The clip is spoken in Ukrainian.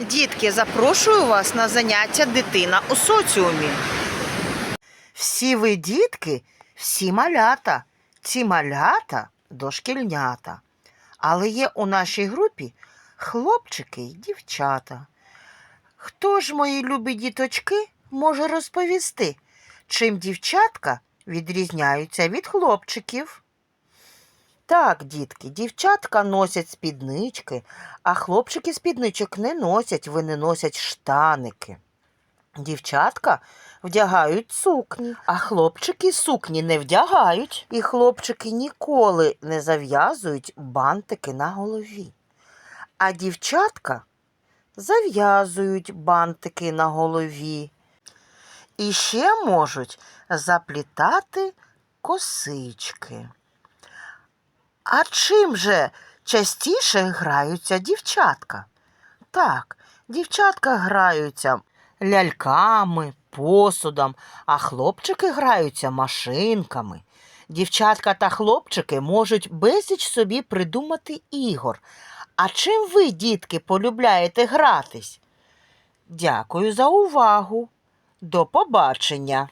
Дітки, запрошую вас на заняття дитина у соціумі. Всі ви дітки, всі малята. Ці малята дошкільнята. Але є у нашій групі хлопчики й дівчата. Хто ж, мої любі діточки, може розповісти, чим дівчатка відрізняються від хлопчиків? Так, дітки, дівчатка носять спіднички, а хлопчики спідничок не носять, вони носять штаники. Дівчатка вдягають сукні, а хлопчики сукні не вдягають. І хлопчики ніколи не зав'язують бантики на голові. А дівчатка зав'язують бантики на голові. І ще можуть заплітати косички. А чим же частіше граються дівчатка? Так, дівчатка граються ляльками, посудом, а хлопчики граються машинками. Дівчатка та хлопчики можуть безліч собі придумати ігор. А чим ви, дітки, полюбляєте гратись? Дякую за увагу. До побачення!